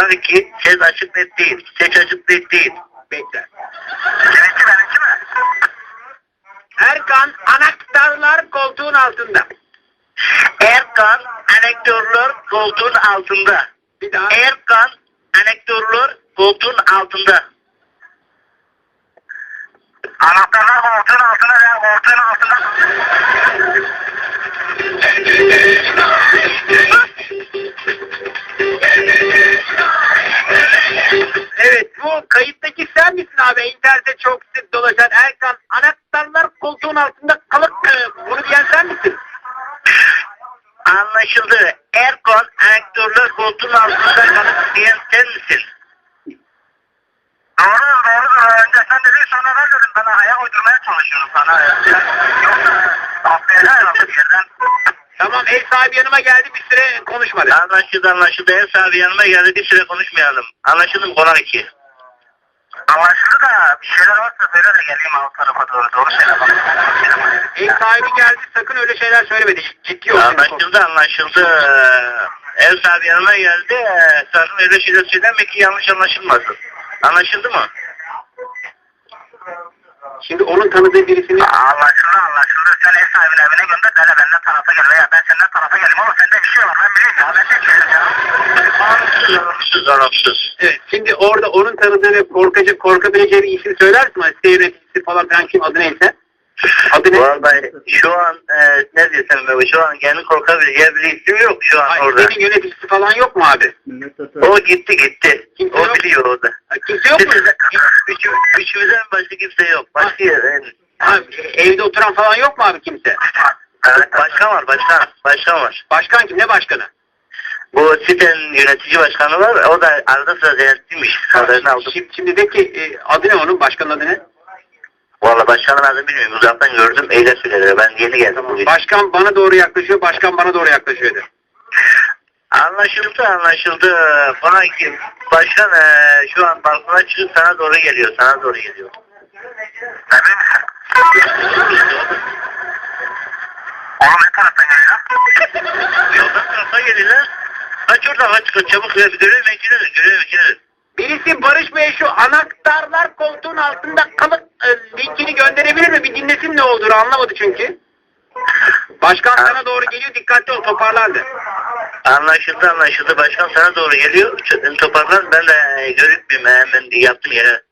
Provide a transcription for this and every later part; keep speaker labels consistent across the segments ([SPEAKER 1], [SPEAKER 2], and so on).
[SPEAKER 1] Konak 2. Ses açık net değil. Ses açık net değil.
[SPEAKER 2] Bekle.
[SPEAKER 1] Seninki benimki mi?
[SPEAKER 2] Erkan anahtarlar koltuğun altında.
[SPEAKER 1] Erkan anektörler koltuğun altında.
[SPEAKER 2] Bir daha.
[SPEAKER 1] Erkan anektörler koltuğun altında. Anahtarlar koltuğun altında veya koltuğun altında.
[SPEAKER 2] Evet bu kayıttaki sen misin abi? İnternette çok sık dolaşan Erkan anahtarlar koltuğun altında kalıp e, bunu diyen sen misin?
[SPEAKER 1] Anlaşıldı. Erkan anektörler koltuğun altında kalıp diyen sen misin? Doğru doğru. Önce sen dedin sonra ben dedim. Ben ayak uydurmaya çalışıyorum sana. Yoksa atlayacağım herhalde bir yerden.
[SPEAKER 2] Tamam ev sahibi yanıma geldi bir süre konuşmadı.
[SPEAKER 1] Anlaşıldı anlaşıldı. Ev sahibi yanıma geldi. Bir süre konuşmayalım. Anlaşıldı mı konak 2? Anlaşıldı da bir şeyler varsa söyle de geleyim alt tarafa doğru. Doğru söyle bak.
[SPEAKER 2] Ev sahibi geldi sakın öyle şeyler söyleme. Ciddi ol.
[SPEAKER 1] Anlaşıldı anlaşıldı. Ev sahibi yanıma geldi. Ee, Sakın öyle şeyler söyleme ki yanlış anlaşılmasın. Anlaşıldı mı?
[SPEAKER 2] Şimdi onun tanıdığı birisini
[SPEAKER 1] Anlaşıldı anlaşıldı. Sen ev sahibinin evine gönder. Ben de benden tarafa gel veya ben senden tarafa geleyim ama sende bir şey var. Ben bileyim ya. Ben de içerim ya. Anlaşıldı anlaşıldı anlaşıldı.
[SPEAKER 2] Evet, şimdi orada onun tanıdığı ve korkacak, korkabileceği bir isim söylersin mi? Site yöneticisi falan filan kim adı neyse. Adı ne?
[SPEAKER 1] Vallahi şu an e, ne desem be şu an kendi korkabileceği bir isim yok şu an
[SPEAKER 2] Ay,
[SPEAKER 1] orada.
[SPEAKER 2] sitenin yöneticisi falan yok mu abi?
[SPEAKER 1] O gitti gitti.
[SPEAKER 2] Kimse
[SPEAKER 1] o
[SPEAKER 2] yok.
[SPEAKER 1] biliyor orada.
[SPEAKER 2] Kimse yok mu?
[SPEAKER 1] Üçü, üçümüzden başka kimse yok. Başka yer.
[SPEAKER 2] Ha, evde oturan falan yok mu abi kimse?
[SPEAKER 1] Evet, başkan var başkan. Başkan var.
[SPEAKER 2] Başkan kim? Ne başkanı?
[SPEAKER 1] Bu sitenin yönetici başkanı var. O da arada sıra ziyaretçiymiş. Haberini aldım.
[SPEAKER 2] Şimdi, şimdi de ki e, adı ne onun? Başkanın adı ne?
[SPEAKER 1] Valla başkanın adını bilmiyorum. Uzaktan gördüm. Eyle söyledi. Ben yeni geldim bugün.
[SPEAKER 2] Başkan bana doğru yaklaşıyor, başkan bana doğru yaklaşıyor dedi.
[SPEAKER 1] Anlaşıldı anlaşıldı. Bana ki başkan eee, şu an balkona çıkıp sana doğru geliyor. Sana doğru geliyor. Emin misin? Oğlum ne taraftan geliyor? Yoldan taraftan geliyor lan. Kaç oradan kaç kaç çabuk ya. Görev mekinedir görev mekinedir.
[SPEAKER 2] Birisi Barış Bey şu anahtarlar koltuğun altında kalıp e, linkini gönderebilir mi? Bir dinlesin ne olduğunu anlamadı çünkü. Başkan sana doğru geliyor dikkatli ol toparlandı.
[SPEAKER 1] Anlaşıldı anlaşıldı. Başkan sana doğru geliyor. Çöpünü toparlar. Ben de e, görüp bir hemen yaptım yere.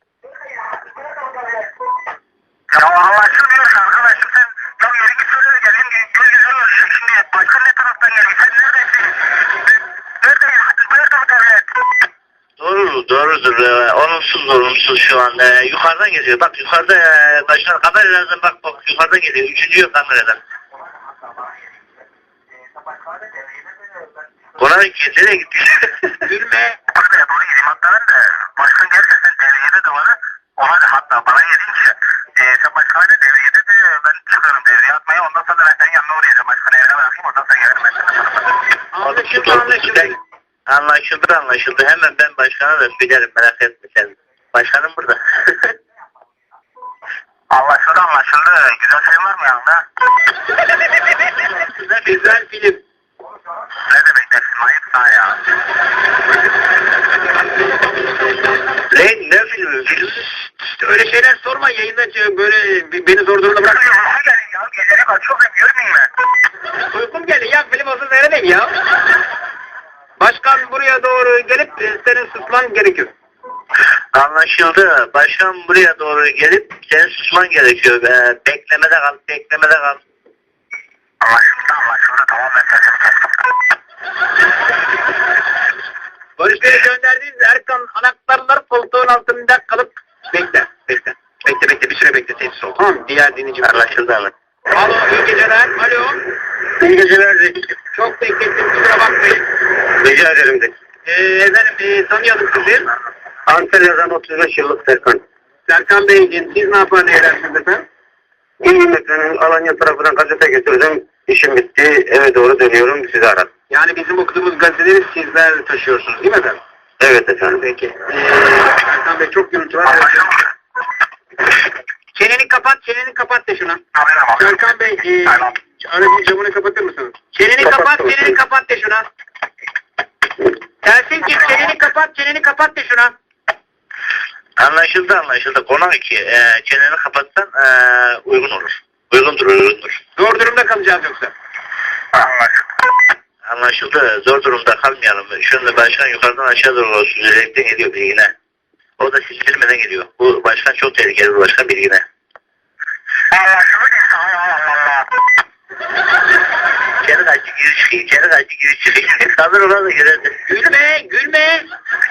[SPEAKER 1] Ya anlaşılmıyor arkadaşım sen tam yerini söyle göz yüzü görüşecek şimdi başka ne taraftan geliyor sen neredesin? Neredeyiz? Nerede bu devlet? Doğrudur doğrudur ee, olumsuz olumsuz şu an ee, yukarıdan geliyor bak yukarıda ee, başkan kameralardan bak bak yukarıdan geliyor üçüncü kameradan. Konak iki nereye gitti?
[SPEAKER 2] Gülme.
[SPEAKER 1] Buraya doğru gideyim hatta ben de başkan gerçekten devriyede de var. Ona da hatta bana yedin ki e, sen başkana da devriyede de ben çıkarım devriye atmaya ondan sonra ben senin yanına uğrayacağım başkanı evine bırakayım ondan sonra gelirim ben.
[SPEAKER 2] Anlaşıldı anlaşıldı.
[SPEAKER 1] Anlaşıldı anlaşıldı hemen ben başkana da söylerim merak etme sen. Başkanım burada. anlaşıldı anlaşıldı. Güzel şey var mı yanında?
[SPEAKER 2] Güzel film.
[SPEAKER 1] Ne demek dersin ayıp sana ya. Ne, ne filmi? Film?
[SPEAKER 2] Şeyler sorma yayında böyle beni zor durumda bırak.
[SPEAKER 1] Uyku gelin ya. Geceleri kaçıyor hep görmeyeyim mi?
[SPEAKER 2] Uykum geldi ya film olsa seyredeyim ya. Başkan buraya doğru gelip e, senin susman gerekiyor.
[SPEAKER 1] Anlaşıldı. Başkan buraya doğru gelip senin susman gerekiyor. Ee, beklemede kal, beklemede kal. Anlaşıldı, anlaşıldı. Tamam ben sesimi kestim.
[SPEAKER 2] Barış Bey'e gönderdiğiniz Erkan anahtarlar koltuğun altında kalıp bekle, bekle. Bekle bekle bir süre bekle sessiz ol. Tamam mı? Diğer dinleyici.
[SPEAKER 1] Anlaşıldı anlaşıldı.
[SPEAKER 2] Alo iyi geceler. Alo.
[SPEAKER 1] İyi geceler Zeki.
[SPEAKER 2] Çok beklettim kusura bakmayın.
[SPEAKER 1] Rica ederim de.
[SPEAKER 2] Ee, efendim e, tanıyalım sizi.
[SPEAKER 1] Antalya'dan 35 yıllık Serkan.
[SPEAKER 2] Serkan Beyciğim siz ne yapar ne edersiniz efendim?
[SPEAKER 1] İyi efendim Alanya tarafından gazete getirdim. İşim bitti. Eve doğru dönüyorum. Sizi aradım.
[SPEAKER 2] Yani bizim okuduğumuz gazeteleri sizler taşıyorsunuz değil mi efendim?
[SPEAKER 1] Evet efendim.
[SPEAKER 2] Peki. Ee, Serkan Bey çok gürültü var. Kapat, çeneni kapat de şuna. Serkan Bey, e, aracın camını kapatır mısınız? Çeneni kapat, çeneni kapat de şuna. Dersin ki çeneni kapat. çeneni kapat de şuna.
[SPEAKER 1] Anlaşıldı anlaşıldı. Konak 2. Ee, çeneni kapatsan ee, uygun olur. Uygundur uygundur.
[SPEAKER 2] Zor durumda kalacağız yoksa.
[SPEAKER 1] Anlaşıldı. Anlaşıldı. Zor durumda kalmayalım. Şimdi başkan yukarıdan aşağı doğru süzülerekten geliyor bilgine. O da sildirmeden geliyor. Bu başkan çok tehlikeli bir başkan bilgine. Anlaşıldı. İçeri kaçtı giriş çıkıyor. İçeri kaçtı giriş çıkıyor. Kalır.
[SPEAKER 2] Gülme gülme.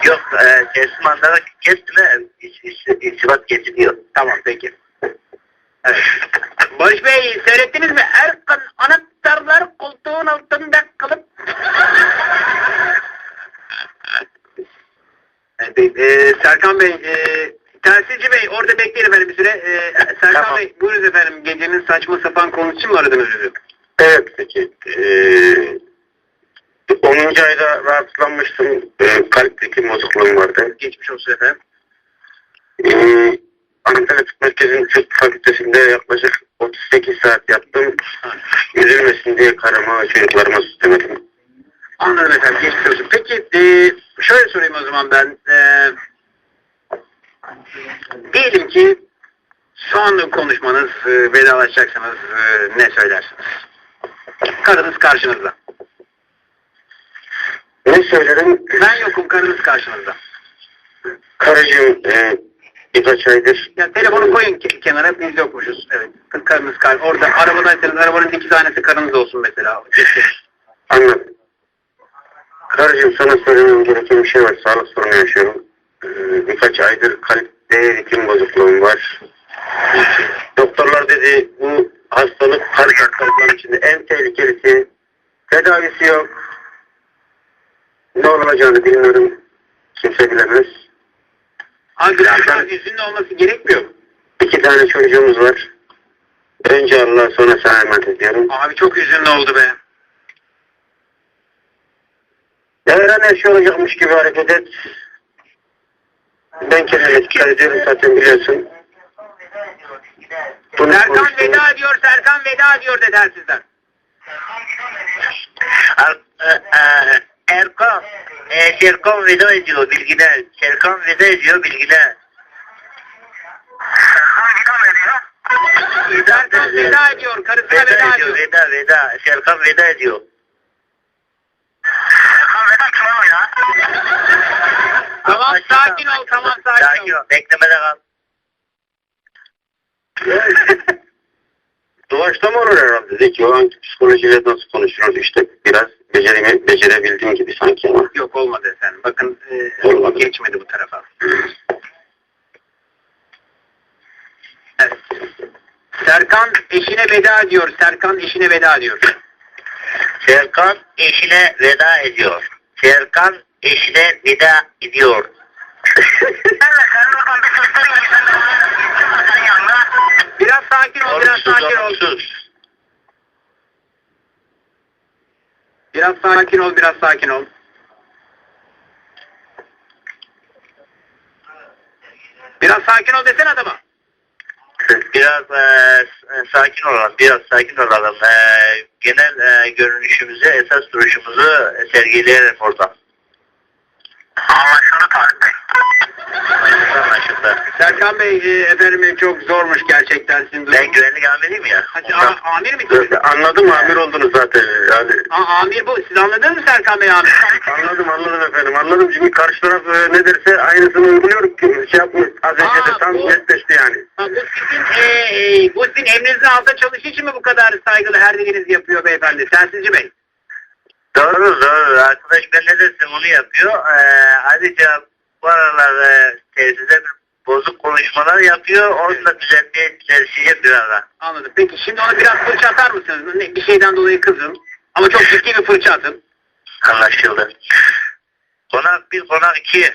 [SPEAKER 1] Yok e, teslim mandara kesme. İrtibat kesiliyor.
[SPEAKER 2] Tamam peki. Evet. Barış Bey seyrettiniz mi? Erkan anahtarlar koltuğun altında kalıp. Evet, e, Serkan Bey, e, Telsizci Bey orada bekleyin efendim bir süre. E, Serkan
[SPEAKER 1] Tamam.
[SPEAKER 2] Bey buyurun efendim gecenin saçma sapan konusu için mi aradınız bizi?
[SPEAKER 3] Evet peki. Ee, 10. ayda rahatsızlanmıştım. Ee, kalpteki bozukluğum vardı.
[SPEAKER 2] Geçmiş olsun efendim.
[SPEAKER 3] Ee, Antalya Tıp Merkezi'nin tıp fakültesinde yaklaşık 38 saat yaptım. Üzülmesin diye karıma ve çocuklarıma süslemedim.
[SPEAKER 2] Anladım efendim geçmiş olsun. Peki e, şöyle sorayım o zaman ben. E, diyelim ki son konuşmanız e, vedalaşacaksınız e, ne söylersiniz? Karınız karşınızda.
[SPEAKER 3] Ne söylerim?
[SPEAKER 2] Ben yokum karınız karşınızda.
[SPEAKER 3] Karıcığım e, birkaç aydır
[SPEAKER 2] Ya telefonu koyun ke- kenara biz yokmuşuz. Evet. Karınız kar orada arabadaysanız arabanın iki tanesi karınız olsun mesela.
[SPEAKER 3] Anladım. Karıcığım sana söylemem gereken bir şey var. Sağlık sorunu yaşıyorum. Ee, birkaç aydır kalpte ritim bozukluğum var. Doktorlar dedi bu hastalık kalp hastalıkların içinde en tehlikelisi. Tedavisi yok. Ne olacağını bilmiyorum. Kimse bilemez.
[SPEAKER 2] Daha hüzünlü olması gerekmiyor mu?
[SPEAKER 3] İki tane çocuğumuz var. Önce Allah sonra sana emanet ediyorum.
[SPEAKER 2] Abi çok hüzünlü oldu be.
[SPEAKER 3] Eğer her şey olacakmış gibi hareket et. Ben kendime dikkat ediyorum zaten biliyorsun. Bunu
[SPEAKER 2] Serkan
[SPEAKER 3] konuştum.
[SPEAKER 2] veda ediyor, Serkan veda ediyor de telsizden.
[SPEAKER 1] Er, e, e, Erkan, e, Serkan veda ediyor bilgine. Serkan veda ediyor bilgine. Serkan veda ediyor.
[SPEAKER 2] Serkan veda ediyor, karısına
[SPEAKER 1] Veda
[SPEAKER 2] veda
[SPEAKER 1] ediyor, veda, veda. Serkan veda ediyor. Serkan veda kim ya?
[SPEAKER 2] Tamam sakin ol, tamam sakin,
[SPEAKER 1] Sakin
[SPEAKER 2] ol.
[SPEAKER 1] beklemede kal.
[SPEAKER 3] Doğaçta mı olur herhalde? Zeki o anki psikolojiyle nasıl konuşuruz işte biraz becereme, becerebildiğim gibi sanki ama.
[SPEAKER 2] Yok olmadı efendim. Bakın e,
[SPEAKER 3] Olmadı.
[SPEAKER 2] geçmedi bu tarafa. Evet. Serkan eşine veda ediyor. Serkan eşine veda ediyor.
[SPEAKER 1] Serkan eşine veda ediyor. Serkan eşine veda ediyor.
[SPEAKER 2] Biraz sakin ol, biraz sakin ol. Biraz sakin ol, biraz sakin ol. Biraz sakin ol desene adama.
[SPEAKER 1] Biraz e, s- sakin olalım, biraz sakin olalım. E, genel e, görünüşümüzü, esas duruşumuzu sergileyelim orada. Anlaşıldı Tarık Bey. Anlaşıldı.
[SPEAKER 2] Serkan Bey e, efendim çok zormuş gerçekten sizin
[SPEAKER 1] Ben
[SPEAKER 2] durumunuz.
[SPEAKER 1] güvenlik amiriyim ya.
[SPEAKER 2] Hadi, a- amir misiniz?
[SPEAKER 3] Anladım amir oldunuz zaten. Yani
[SPEAKER 2] Aa, amir bu. Siz anladınız mı Serkan Bey amir?
[SPEAKER 3] anladım anladım efendim anladım çünkü karşı taraf e, ne derse aynısını uyguluyorum ki şey yapmış az önce
[SPEAKER 2] Aa,
[SPEAKER 3] de tam
[SPEAKER 2] bu-
[SPEAKER 3] netleşti yani.
[SPEAKER 2] Ha, bu sizin, e, e, bu sizin emrinizin altında çalıştığı için mi bu kadar saygılı her dediğinizi yapıyor beyefendi? Telsizci Bey.
[SPEAKER 1] Doğru doğru. Arkadaş ben ne dersem onu yapıyor. Ee, ayrıca bu aralar e, tesiste bir bozuk konuşmalar yapıyor. Onu da düzenleye çalışacak bir ara.
[SPEAKER 2] Anladım. Peki şimdi ona biraz fırça atar mısınız? Ne- Bir şeyden dolayı kızın. Ama çok ciddi bir fırça atın.
[SPEAKER 1] Anlaşıldı. Konak bir, konak iki.